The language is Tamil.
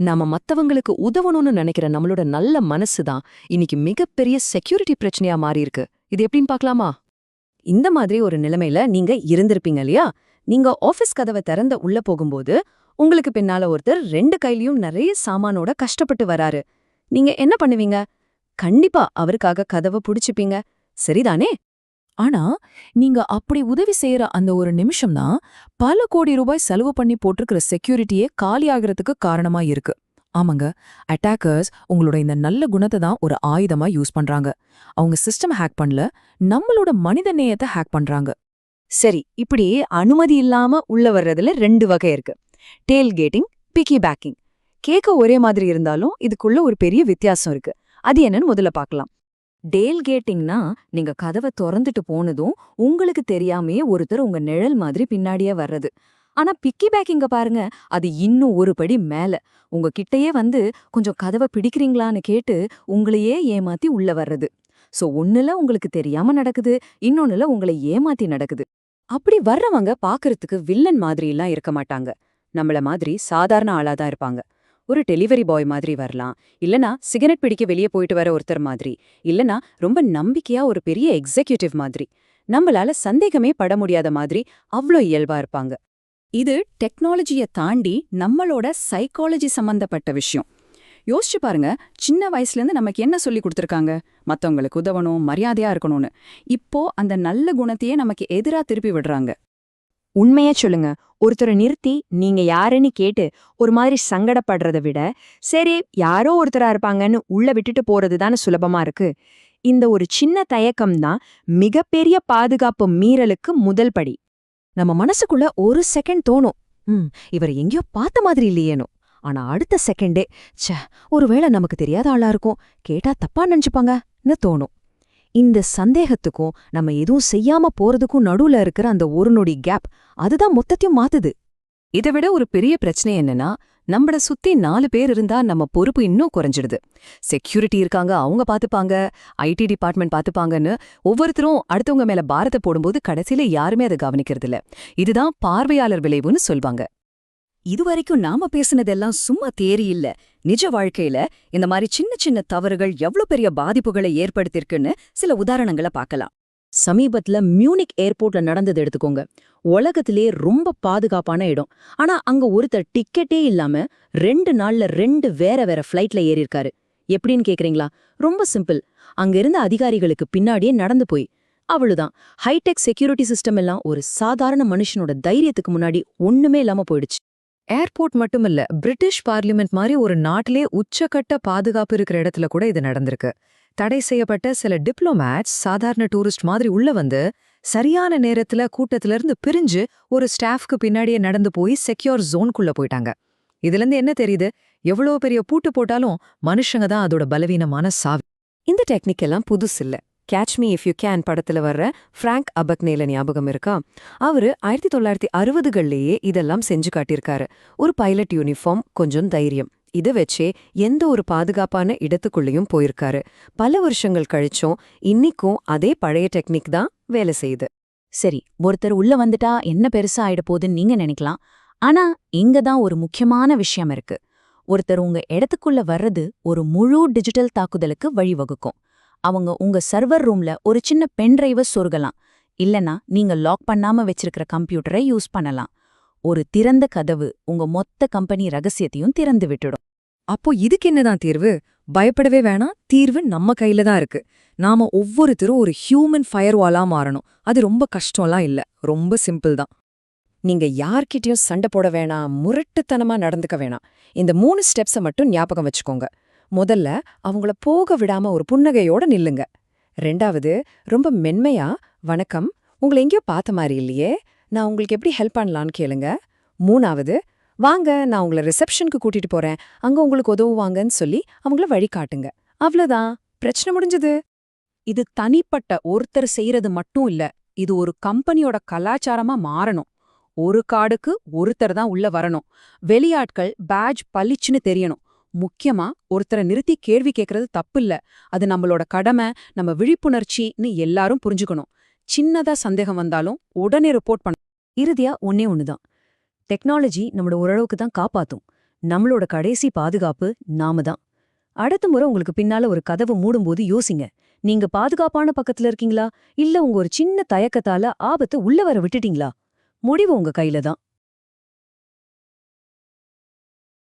நாம மத்தவங்களுக்கு உதவணும்னு நினைக்கிற நம்மளோட நல்ல மனசு தான் இன்னைக்கு மிகப்பெரிய செக்யூரிட்டி பிரச்சனையா மாறி இருக்கு இது எப்படின்னு பார்க்கலாமா? இந்த மாதிரி ஒரு நிலைமையில நீங்க இருந்திருப்பீங்க இல்லையா? நீங்க ஆபீஸ் கதவை திறந்த உள்ள போகும்போது உங்களுக்கு பின்னால ஒருத்தர் ரெண்டு கையிலயும் நிறைய சாமானோட கஷ்டப்பட்டு வராரு. நீங்க என்ன பண்ணுவீங்க? கண்டிப்பா அவருக்காக கதவை புடிச்சுப்பீங்க. சரிதானே? ஆனா நீங்க அப்படி உதவி செய்யற அந்த ஒரு நிமிஷம் தான் பல கோடி ரூபாய் செலவு பண்ணி போட்டிருக்கிற செக்யூரிட்டியே காலியாகிறதுக்கு காரணமா இருக்கு. ஆமாங்க அட்டாக்கர்ஸ் உங்களோட இந்த நல்ல குணத்தை தான் ஒரு ஆயுதமா யூஸ் பண்றாங்க. அவங்க சிஸ்டம் ஹேக் பண்ணல நம்மளோட மனித நேயத்தை ஹேக் பண்றாங்க. சரி இப்படி அனுமதி இல்லாம உள்ள வர்றதுல ரெண்டு வகை இருக்கு. டேல் கேட்டிங் பிக்கி பேக்கிங் கேட்க ஒரே மாதிரி இருந்தாலும் இதுக்குள்ள ஒரு பெரிய வித்தியாசம் இருக்கு. அது என்னன்னு முதல்ல பார்க்கலாம். டேல் கேட்டிங்னா நீங்க கதவை திறந்துட்டு போனதும் உங்களுக்கு தெரியாமையே ஒருத்தர் உங்க நிழல் மாதிரி பின்னாடியே வர்றது. ஆனா பிக்கி பேக்கிங்க பாருங்க அது இன்னும் ஒரு படி மேல. உங்க கிட்டயே வந்து கொஞ்சம் கதவை பிடிக்கிறீங்களான்னு கேட்டு உங்களையே ஏமாத்தி உள்ள வர்றது. சோ ஒண்ணுல உங்களுக்கு தெரியாம நடக்குது இன்னொன்னுல உங்களை ஏமாத்தி நடக்குது. அப்படி வர்றவங்க பாக்குறதுக்கு வில்லன் மாதிரிலாம் இருக்க மாட்டாங்க. நம்மள மாதிரி சாதாரண ஆளாதான் இருப்பாங்க. ஒரு டெலிவரி பாய் மாதிரி வரலாம். இல்லனா சிகரெட் பிடிக்க வெளியே போயிட்டு வர ஒருத்தர் மாதிரி. இல்லனா ரொம்ப நம்பிக்கையா ஒரு பெரிய எக்ஸிக்யூட்டிவ் மாதிரி. நம்மளால சந்தேகமே பட முடியாத மாதிரி அவ்ளோ இயல்பா இருப்பாங்க. இது டெக்னாலஜிய தாண்டி நம்மளோட சைக்காலஜி சம்பந்தப்பட்ட விஷயம். யோசிச்சு பாருங்க சின்ன வயசுல இருந்து நமக்கு என்ன சொல்லி கொடுத்துருக்காங்க? மத்தவங்களுக்கு உதவணும் மரியாதையா இருக்கணும்னு. இப்போ அந்த நல்ல குணத்தையே நமக்கு எதிரா திருப்பி விடுறாங்க. உண்மையா சொல்லுங்க. ஒருத்தரை நிறுத்தி நீங்க யாருன்னு கேட்டு ஒரு மாதிரி சங்கடப்படுறதை விட சரி யாரோ ஒருத்தரா இருப்பாங்கன்னு உள்ள விட்டுட்டு போறது தானே சுலபமா இருக்கு. இந்த ஒரு சின்ன தயக்கம் தான் மிகப்பெரிய பாதுகாப்பு மீறலுக்கு முதல் படி. நம்ம மனசுக்குள்ள ஒரு செகண்ட் தோணும். ம் இவர் எங்கேயோ பார்த்த மாதிரி இல்லையேனோ. ஆனா அடுத்த செகண்டே ச்ச ஒருவேளை நமக்கு தெரியாத ஆளா இருக்கும். கேட்டா தப்பா நினைச்சுப்பாங்கன்னு தோணும். இந்த சந்தேகத்துக்கும் நம்ம எதுவும் செய்யாம போறதுக்கும் நடுவுல இருக்கிற அந்த ஒரு நொடி கேப் அதுதான் மொத்தத்தையும் மாத்துது. இதை விட ஒரு பெரிய பிரச்சனை என்னன்னா நம்மள சுத்தி நாலு பேர் இருந்தா நம்ம பொறுப்பு இன்னும் குறைஞ்சிடுது. செக்யூரிட்டி இருக்காங்க அவங்க பாத்துப்பாங்க ஐடி டிபார்ட்மெண்ட் பாத்துப்பாங்கன்னு ஒவ்வொருத்தரும் அடுத்தவங்க மேல பாரத்தை போடும்போது கடைசியில யாருமே அதை கவனிக்கிறதில்ல. இதுதான் பார்வையாளர் விளைவுன்னு சொல்வாங்க. இதுவரைக்கும் நாம பேசுனதெல்லாம் சும்மா தேரி இல்ல. நிஜ வாழ்க்கையில இந்த மாதிரி சின்ன சின்ன தவறுகள் எவ்ளோ பெரிய பாதிப்புகளை ஏற்படுத்திருக்குன்னு சில உதாரணங்களை பார்க்கலாம். சமீபத்துல மியூனிக் ஏர்போர்ட்ல நடந்தது எடுத்துக்கோங்க. உலகத்திலேயே ரொம்ப பாதுகாப்பான இடம். ஆனா அங்க ஒருத்தர் டிக்கெட்டே இல்லாம ரெண்டு நாள்ல ரெண்டு வேற வேற ஃப்ளைட்ல ஏறியிருக்காரு. எப்படின்னு கேக்குறீங்களா? ரொம்ப சிம்பிள். அங்க இருந்த அதிகாரிகளுக்கு பின்னாடியே நடந்து போய். அவ்வளவுதான். ஹைடெக் செக்யூரிட்டி சிஸ்டம் எல்லாம் ஒரு சாதாரண மனுஷனோட தைரியத்துக்கு முன்னாடி ஒண்ணுமே இல்லாம போயிடுச்சு. ஏர்போர்ட் மட்டுமில்ல பிரிட்டிஷ் பார்லிமெண்ட் மாதிரி ஒரு நாட்டிலே உச்சக்கட்ட பாதுகாப்பு இருக்கிற இடத்துல கூட இது நடந்திருக்கு. தடை செய்யப்பட்ட சில டிப்ளோமேட்ஸ் சாதாரண டூரிஸ்ட் மாதிரி உள்ள வந்து சரியான நேரத்துல கூட்டத்துல இருந்து பிரிஞ்சு ஒரு ஸ்டாஃப்க்கு பின்னாடியே நடந்து போய் செக்யூர் ஜோன்குள்ள போயிட்டாங்க. இதுல இருந்து என்ன தெரியுது? எவ்வளோ பெரிய பூட்டு போட்டாலும் மனுஷங்க தான் அதோட பலவீனமான சாவி. இந்த டெக்னிக் எல்லாம் புதுசு இல்ல catch me if you can படத்துல வர்ற ஃப்ராங்க் அபக்னேல ஞாபகம் இருக்கா? அவரு ஆயிரத்தி தொள்ளாயிரத்தி அறுபதுகள்லயே இதெல்லாம் செஞ்சு காட்டியிருக்காரு. ஒரு பைலட் யூனிஃபார்ம் கொஞ்சம் தைரியம். இதை வச்சே எந்த ஒரு பாதுகாப்பான இடத்துக்குள்ளேயும் போயிருக்காரு. பல வருஷங்கள் கழிச்சும் இன்னிக்கும் அதே பழைய டெக்னிக் தான் வேலை செய்யுது. சரி ஒருத்தர் உள்ள வந்துட்டா என்ன பெருசா ஆயிட போகுதுன்னு நீங்க நினைக்கலாம். ஆனா இங்க தான் ஒரு முக்கியமான விஷயம் இருக்கு. ஒருத்தர் உங்க இடத்துக்குள்ள வர்றது ஒரு முழு டிஜிட்டல் தாக்குதலுக்கு வழிவகுக்கும். அவங்க உங்க சர்வர் ரூம்ல ஒரு சின்ன பென்டிரைவ சொருகலாம். இல்லனா நீங்க லாக் பண்ணாம வச்சிருக்கிற கம்ப்யூட்டரை யூஸ் பண்ணலாம். ஒரு திறந்த கதவு உங்க மொத்த கம்பெனி ரகசியத்தையும் திறந்து விட்டுடும். அப்போ இதுக்கு என்னதான் தீர்வு? பயப்படவே வேணாம். தீர்வு நம்ம கையில தான் இருக்கு. நாம ஒவ்வொருத்தரும் ஒரு ஹியூமன் ஃபயர்வாலா மாறணும். அது ரொம்ப கஷ்டம்லாம் இல்ல. ரொம்ப சிம்பிள் தான். நீங்க யார்கிட்டயும் சண்டை போட வேணாம். முரட்டுத்தனமா நடந்துக்க வேணாம். இந்த மூணு ஸ்டெப்ஸை மட்டும் ஞாபகம் வச்சுக்கோங்க. முதல்ல அவங்கள போக விடாம ஒரு புன்னகையோட நில்லுங்க. ரெண்டாவது ரொம்ப மென்மையா வணக்கம் உங்களை எங்கேயோ பார்த்த மாதிரி இல்லையே நான் உங்களுக்கு எப்படி ஹெல்ப் பண்ணலான்னு கேளுங்க. மூணாவது வாங்க நான் உங்களை ரிசப்ஷனுக்கு கூட்டிட்டு போறேன். அங்க உங்களுக்கு உதவுவாங்கன்னு சொல்லி அவங்கள வழிகாட்டுங்க அவ்வளவுதான். பிரச்சனை முடிஞ்சது. இது தனிப்பட்ட ஒருத்தர் செய்யறது மட்டும் இல்ல இது ஒரு கம்பெனியோட கலாச்சாரமா மாறணும். ஒரு கார்டுக்கு ஒருத்தர் தான் உள்ள வரணும். வெளியாட்கள் பேஜ் பளிச்சுன்னு தெரியணும். முக்கியமா ஒருத்தரை நிறுத்தி கேள்வி கேட்கறது தப்பில்ல. அது நம்மளோட கடமை நம்ம விழிப்புணர்ச்சின்னு எல்லாரும் புரிஞ்சுக்கணும். சின்னதா சந்தேகம் வந்தாலும் உடனே ரிப்போர்ட் பண்ண இறுதியா ஒன்னே ஒண்ணுதான். டெக்னாலஜி நம்மளோட ஓரளவுக்கு தான் காப்பாத்தும். நம்மளோட கடைசி பாதுகாப்பு நாம தான். அடுத்த முறை உங்களுக்கு பின்னால ஒரு கதவு மூடும்போது யோசிங்க. நீங்க பாதுகாப்பான பக்கத்துல இருக்கீங்களா? இல்ல உங்க ஒரு சின்ன தயக்கத்தால ஆபத்தை உள்ள வர விட்டுட்டீங்களா? முடிவு உங்க கையில தான்.